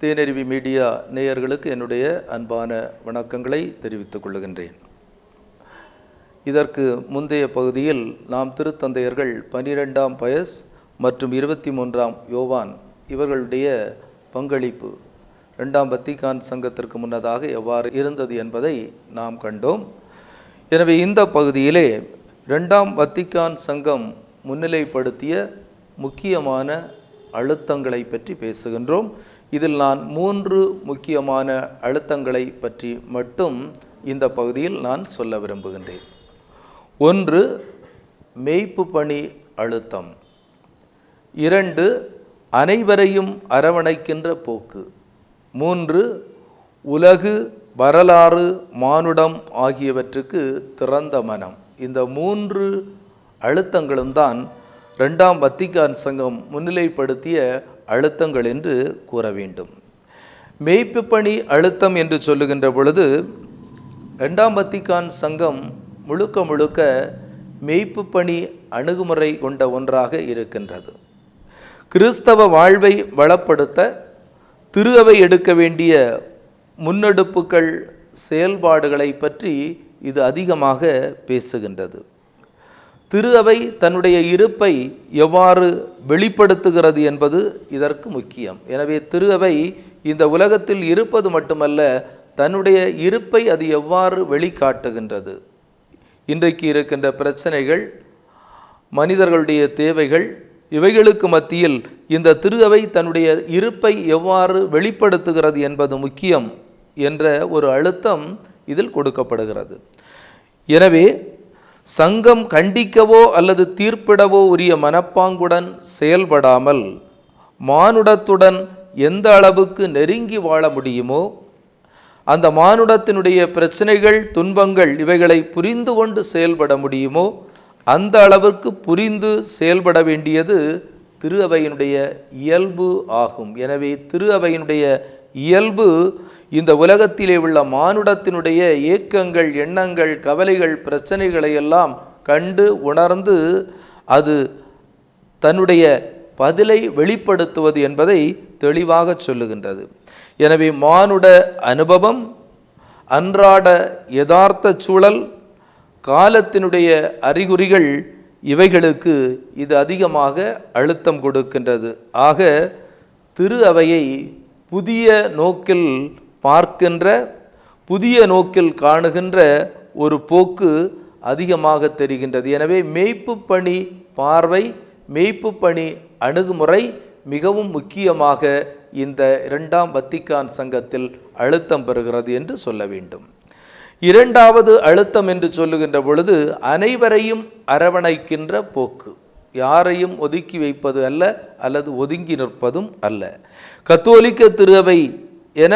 தேனருவி media நேயர்களுக்கு என்னுடைய அன்பான வணக்கங்களை தெரிவித்துக் கொள்கின்றேன் இதற்கு முந்தைய பகுதியில் நாம் திருத்தந்தையர்கள் பனிரெண்டாம் பயஸ் மற்றும் இருபத்தி மூன்றாம் யோவான் இவர்களுடைய பங்களிப்பு ரெண்டாம் வத்திகான் சங்கத்திற்கு முன்னதாக எவ்வாறு இருந்தது என்பதை நாம் கண்டோம். எனவே இந்த பகுதியிலே ரெண்டாம் வத்திக்கான் சங்கம் முன்னிலைப்படுத்திய முக்கியமான அழுத்தங்களை பற்றி பேசுகின்றோம். இதில் நான் மூன்று முக்கியமான அழுத்தங்களை பற்றி மட்டும் இந்த பகுதியில் நான் சொல்ல விரும்புகின்றேன். ஒன்று மெய்ப்பு பணி அழுத்தம். இரண்டு அனைவரையும் அரவணைக்கின்ற போக்கு. மூன்று உலகு வரலாறு மானுடம் ஆகியவற்றுக்கு திறந்த மனம். இந்த மூன்று அழுத்தங்களும் தான் ரெண்டாம் வத்திகான் சங்கம் முன்னிலைப்படுத்திய அழுத்தங்கள் என்று கூற வேண்டும். மெய்ப்பு பணி அழுத்தம் என்று சொல்லுகின்ற பொழுது ரெண்டாம் வத்திக்கான் சங்கம் முழுக்க முழுக்க மெய்ப்பு பணி அணுகுமுறை கொண்ட ஒன்றாக இருக்கின்றது. கிறிஸ்தவ வாழ்வை வளப்படுத்த திரு அவை எடுக்க வேண்டிய முன்னெடுப்புகள் செயல்பாடுகளை பற்றி இது அதிகமாக பேசுகின்றது. திரு அவை தன்னுடைய இருப்பை எவ்வாறு வெளிப்படுத்துகிறது என்பது இதற்கு முக்கியம். எனவே திரு அவை இந்த உலகத்தில் இருப்பது மட்டுமல்ல தன்னுடைய இருப்பை அது எவ்வாறு வெளிக்காட்டுகின்றது? இன்றைக்கு இருக்கின்ற பிரச்சனைகள் மனிதர்களுடைய தேவைகள் இவைகளுக்கு மத்தியில் இந்த திரு அவை தன்னுடைய இருப்பை எவ்வாறு வெளிப்படுத்துகிறது என்பது முக்கியம் என்ற ஒரு அழுத்தம் இதில் கொடுக்கப்படுகிறது. எனவே சங்கம் கண்டிக்கவோ அல்லது தீர்ப்பிடவோ உரிய மனப்பாங்குடன் செயல்படாமல் மானுடத்துடன் எந்த அளவுக்கு நெருங்கி வாழ முடியுமோ அந்த மானுடத்தினுடைய பிரச்சனைகள் துன்பங்கள் இவைகளை புரிந்து கொண்டு செயல்பட முடியுமோ? அந்த அளவிற்கு புரிந்து செயல்பட வேண்டியது திரு அவையினுடைய இயல்பு ஆகும். எனவே திரு அவையினுடைய இயல்பு இந்த உலகத்திலே உள்ள மானுடத்தினுடைய ஏக்கங்கள் எண்ணங்கள் கவலைகள் பிரச்சனைகளை எல்லாம் கண்டு உணர்ந்து அது தன்னுடைய பதிலை வெளிப்படுத்துவது என்பதை தெளிவாக சொல்லுகின்றது. எனவே மானுட அனுபவம் அன்றாட யதார்த்த சூழல் காலத்தினுடைய அறிகுறிகள் இவைகளுக்கு இது அதிகமாக அழுத்தம் கொடுக்கின்றது. ஆக திரு அவையை புதிய நோக்கில் பார்க்கின்ற புதிய நோக்கில் காணுகின்ற ஒரு போக்கு அதிகமாக தெரிகின்றது. எனவே மெய்ப்பு பணி பார்வை மெய்ப்பு பணி அணுகுமுறை மிகவும் முக்கியமாக இந்த இரண்டாம் வத்திக்கான் சங்கத்தில் அழுத்தம் பெறுகிறது என்று சொல்ல வேண்டும். இரண்டாவது அழுத்தம் என்று சொல்லுகின்ற பொழுது அனைவரையும் அரவணைக்கின்ற போக்கு. யாரையும் ஒதுக்கி வைப்பது அல்ல அல்லது ஒதுங்கி நிற்பதும் அல்ல. கத்தோலிக்க திருவை என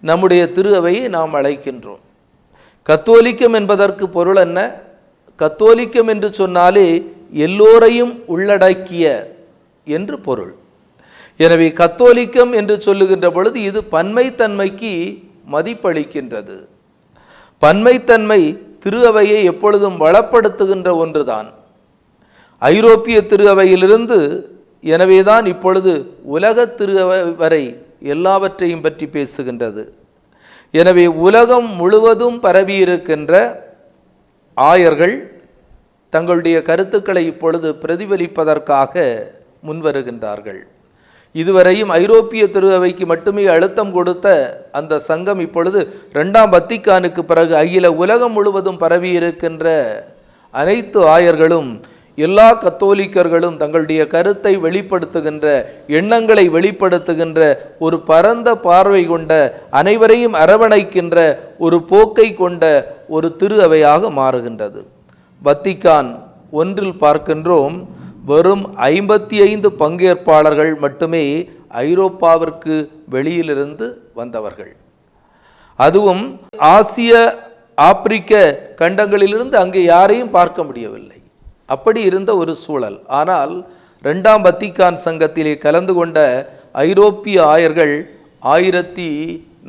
நம்முடைய திரு அவையை நாம் அழைக்கின்றோம். கத்தோலிக்கம் என்பதற்கு பொருள் என்ன? கத்தோலிக்கம் என்று சொன்னாலே எல்லோரையும் உள்ளடக்கிய என்று பொருள். எனவே கத்தோலிக்கம் என்று சொல்லுகின்ற பொழுது இது பன்மைத்தன்மைக்கு மதிப்பளிக்கின்றது. பன்மைத்தன்மை திரு அவையை எப்பொழுதும் வளப்படுத்துகின்ற ஒன்றுதான். ஐரோப்பிய திரு அவையிலிருந்து எனவேதான் இப்பொழுது உலக திரு அவை வரை எல்லாவற்றையும் பற்றி பேசுகின்றது. எனவே உலகம் முழுவதும் பரவியிருக்கின்ற ஆயர்கள் தங்களுடைய கருத்துக்களை இப்பொழுது பிரதிபலிப்பதற்காக முன்வருகின்றார்கள். இதுவரையும் ஐரோப்பிய திருவைக்கு மட்டுமே அழுத்தம் கொடுத்த அந்த சங்கம் இப்பொழுது ரெண்டாம் வத்திக்கானுக்கு பிறகு அகில உலகம் முழுவதும் பரவி இருக்கின்ற அனைத்து ஆயர்களும் எல்லா கத்தோலிக்கர்களும் தங்களுடைய கருத்தை வெளிப்படுத்துகின்ற எண்ணங்களை வெளிப்படுத்துகின்ற ஒரு பரந்த பார்வை கொண்ட அனைவரையும் அரவணைக்கின்ற ஒரு போக்கை கொண்ட ஒரு திரு அவையாக மாறுகின்றது. வத்திக்கான் ஒன்றில் பார்க்கின்றோம் வெறும் ஐம்பத்தி ஐந்து பங்கேற்பாளர்கள் மட்டுமே ஐரோப்பாவிற்கு வெளியிலிருந்து வந்தவர்கள். அதுவும் ஆசிய ஆப்பிரிக்க கண்டங்களிலிருந்து அங்கே யாரையும் பார்க்க முடியவில்லை. அப்படி இருந்த ஒரு சூழல். ஆனால் ரெண்டாம் வத்திக்கான் சங்கத்திலே கலந்து கொண்ட ஐரோப்பிய ஆயர்கள் ஆயிரத்தி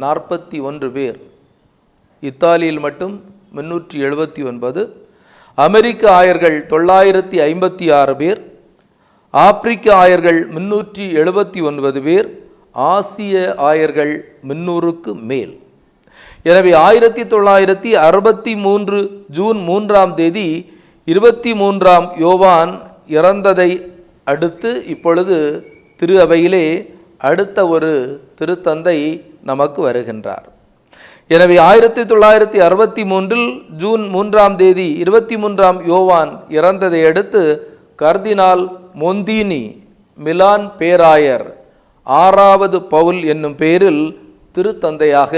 நாற்பத்தி ஒன்று பேர். இத்தாலியில் மட்டும் முன்னூற்றி எழுபத்தி ஒன்பது அமெரிக்க ஆயர்கள் தொள்ளாயிரத்தி ஐம்பத்தி ஆறு பேர் ஆப்பிரிக்க ஆயர்கள் முன்னூற்றி எழுபத்தி ஒன்பது பேர் ஆசிய ஆயர்கள் முன்னூறுக்கு மேல். எனவே ஆயிரத்தி தொள்ளாயிரத்தி அறுபத்தி மூன்று ஜூன் மூன்றாம் தேதி இருபத்தி மூன்றாம் யோவான் இறந்ததை அடுத்து இப்பொழுது திரு அவையிலே அடுத்த ஒரு திருத்தந்தை நமக்கு வருகின்றார். எனவே ஆயிரத்தி தொள்ளாயிரத்தி அறுபத்தி மூன்றில் ஜூன் மூன்றாம் தேதி இருபத்தி மூன்றாம் யோவான் இறந்ததை அடுத்து கர்தினால் மொந்தீனி மிலான் பேராயர் ஆறாவது பவுல் என்னும் பெயரில் திருத்தந்தையாக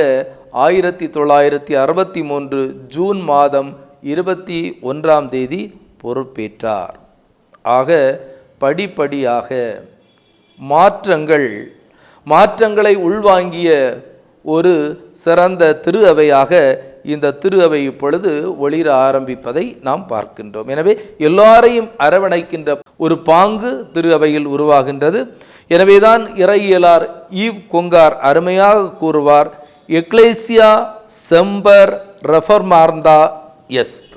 ஆயிரத்தி தொள்ளாயிரத்தி அறுபத்தி மூன்று ஜூன் மாதம் இருபத்தி ஒன்றாம் தேதி பொறுப்பேற்றார். ஆக படிப்படியாக மாற்றங்கள் மாற்றங்களை உள்வாங்கிய ஒரு சிறந்த திரு அவையாக இந்த திரு அவை இப்பொழுது ஒளிர ஆரம்பிப்பதை நாம் பார்க்கின்றோம். எனவே எல்லாரையும் அரவணைக்கின்ற ஒரு பாங்கு திரு அவையில் உருவாகின்றது. எனவேதான் இறையியலார் ஈவ் கொங்கார் அருமையாக கூறுவார் எக்லேசியா செம்பர் ரெஃபர்மார்ந்தா எஸ்த்.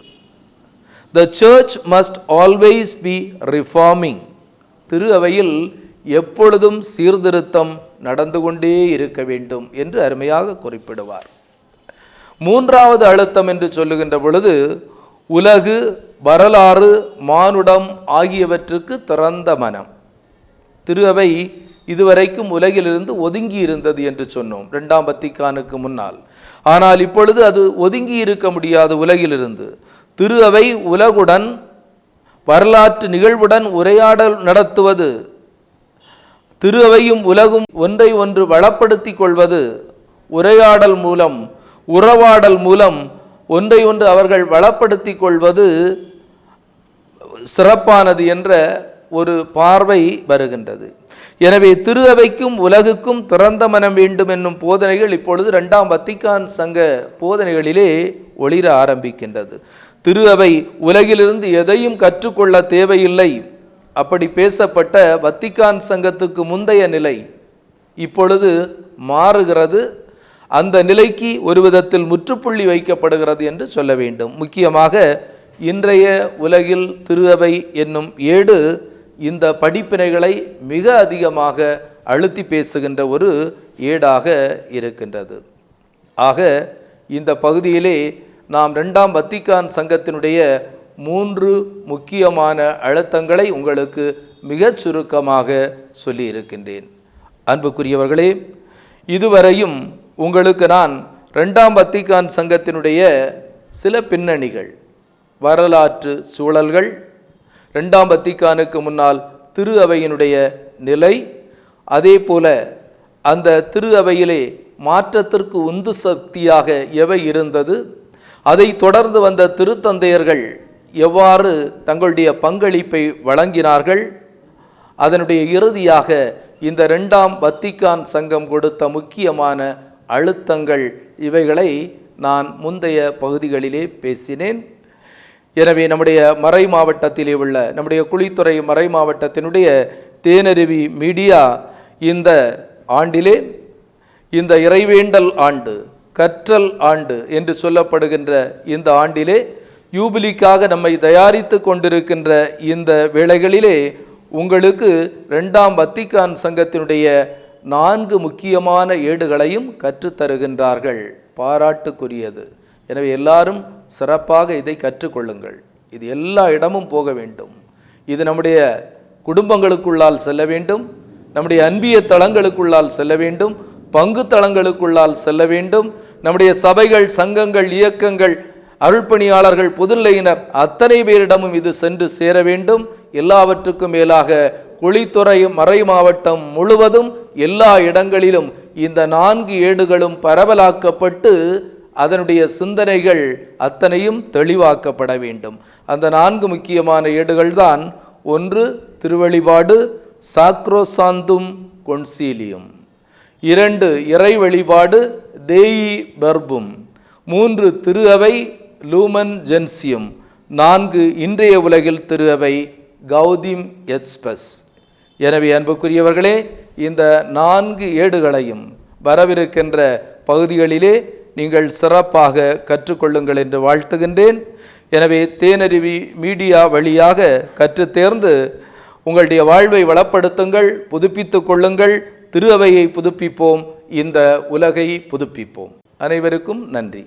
The church must always be reforming திரு அவையில் எப்பொழுதும் சீர்திருத்தம் நடந்து கொண்டே இருக்க வேண்டும் என்று அருமையாக குறிப்பிடுவார். மூன்றாவது அழுத்தம் என்று சொல்லுகின்ற பொழுது உலகு வரலாறு மானுடம் ஆகியவற்றுக்கு திறந்த மனம். திரு அவை இதுவரைக்கும் உலகிலிருந்து ஒதுங்கி இருந்தது என்று சொன்னோம் ரெண்டாம் பத்திக்கானுக்கு முன்னால். ஆனால் இப்பொழுது அது ஒதுங்கி இருக்க முடியாது உலகிலிருந்து. திரு அவை உலகுடன் வரலாற்று நிகழ்வுடன் உரையாடல் நடத்துவது திரு அவையும் உலகும் ஒன்றை ஒன்று வளப்படுத்திக் கொள்வது உரையாடல் மூலம் உறவாடல் மூலம் ஒன்றை ஒன்று அவர்கள் வளப்படுத்திக் கொள்வது சிறப்பானது என்ற ஒரு பார்வை வருகின்றது. எனவே திரு அவைக்கும் உலகுக்கும் திறந்த மனம் வேண்டும் என்னும் போதனைகள் இப்பொழுது ரெண்டாம் வத்திக்கான் சங்க போதனைகளிலே ஒளிர ஆரம்பிக்கின்றது. திரு அவை உலகிலிருந்து எதையும் கற்றுக்கொள்ள தேவையில்லை. அப்படி பேசப்பட்ட வத்திக்கான் சங்கத்துக்கு முந்தைய நிலை இப்பொழுது மாறுகிறது. அந்த நிலைக்கு ஒரு விதத்தில் முற்றுப்புள்ளி வைக்கப்படுகிறது என்று சொல்ல வேண்டும். முக்கியமாக இன்றைய உலகில் திருவை என்னும் ஏடு இந்த படிப்பினைகளை மிக அதிகமாக அழுத்தி பேசுகின்ற ஒரு ஏடாக இருக்கின்றது. ஆக இந்த பகுதியிலே நாம் ரெண்டாம் வத்திக்கான் சங்கத்தினுடைய மூன்று முக்கியமான அழுத்தங்களை உங்களுக்கு மிகச் சுருக்கமாக சொல்லியிருக்கின்றேன். அன்புக்குரியவர்களே இதுவரையும் உங்களுக்கு நான் ரெண்டாம் பத்திகான் சங்கத்தினுடைய சில பின்னணிகள் வரலாற்று சூழல்கள் ரெண்டாம் வத்திகானுக்கு முன்னால் திரு அவையினுடைய நிலை அதே போல அந்த திரு அவையிலே மாற்றத்திற்கு உந்து சக்தியாக எவை இருந்தது அதை தொடர்ந்து வந்த திருத்தந்தையர்கள் எவ்வாறு தங்களுடைய பங்களிப்பை வழங்கினார்கள்? அதனுடைய இறுதியாக இந்த ரெண்டாம் வத்திக்கான் சங்கம் கொடுத்த முக்கியமான அழுத்தங்கள் இவைகளை நான் முந்தைய பகுதிகளிலே பேசினேன். எனவே நம்முடைய மறை மாவட்டத்திலே உள்ள நம்முடைய குழித்துறை மறை மாவட்டத்தினுடைய தேனருவி மீடியா இந்த ஆண்டிலே இந்த இறைவேண்டல் ஆண்டு கற்றல் ஆண்டு என்று சொல்லப்படுகின்ற இந்த ஆண்டிலே யூபிலிக்காக நம்மை தயாரித்து கொண்டிருக்கின்ற இந்த வேளைகளிலே உங்களுக்கு ரெண்டாம் வத்திக்கான் சங்கத்தினுடைய நான்கு முக்கியமான ஏடுகளையும் கற்றுத்தருகின்றார்கள். பாராட்டுக்குரியது. எனவே எல்லாரும் சிறப்பாக இதை கற்றுக்கொள்ளுங்கள். இது எல்லா இடமும் போக வேண்டும். இது நம்முடைய குடும்பங்களுக்குள்ளால் செல்ல வேண்டும். நம்முடைய அன்பிய தளங்களுக்குள்ளால் செல்ல வேண்டும். பங்கு தளங்களுக்குள்ளால் செல்ல வேண்டும். நம்முடைய சபைகள் சங்கங்கள் இயக்கங்கள் அருள்பணியாளர்கள் பொதுநிலையினர் அத்தனை பேரிடமும் இது சென்று சேர வேண்டும். எல்லாவற்றுக்கும் மேலாக குழித்துறை மறை மாவட்டம் முழுவதும் எல்லா இடங்களிலும் இந்த நான்கு ஏடுகளும் பரவலாக்கப்பட்டு அதனுடைய சிந்தனைகள் அத்தனையும் தெளிவாக்கப்பட வேண்டும். அந்த நான்கு முக்கியமான ஏடுகள்தான் ஒன்று திருவழிபாடு சாக்ரோசாந்தும் கொன்சீலியும். இரண்டு இறை வழிபாடு தேயி பர்பும் மூன்று திரு அவை லூமன் ஜென்சியம் நான்கு இன்றைய உலகில் திரு அவை கௌதிம் எக்ஸ்பிரஸ் எனவே அன்புக்குரியவர்களே இந்த நான்கு ஏடுகளையும் வரவிருக்கின்ற பகுதிகளிலே நீங்கள் சிறப்பாக கற்றுக்கொள்ளுங்கள் என்று வாழ்த்துகின்றேன். எனவே தேனருவி மீடியா வழியாக கற்றுத்தேர்ந்து உங்களுடைய வாழ்வை வளப்படுத்துங்கள் புதுப்பித்துக் கொள்ளுங்கள் திரு அவையை புதுப்பிப்போம் இந்த உலகை புதுப்பிப்போம். அனைவருக்கும் நன்றி.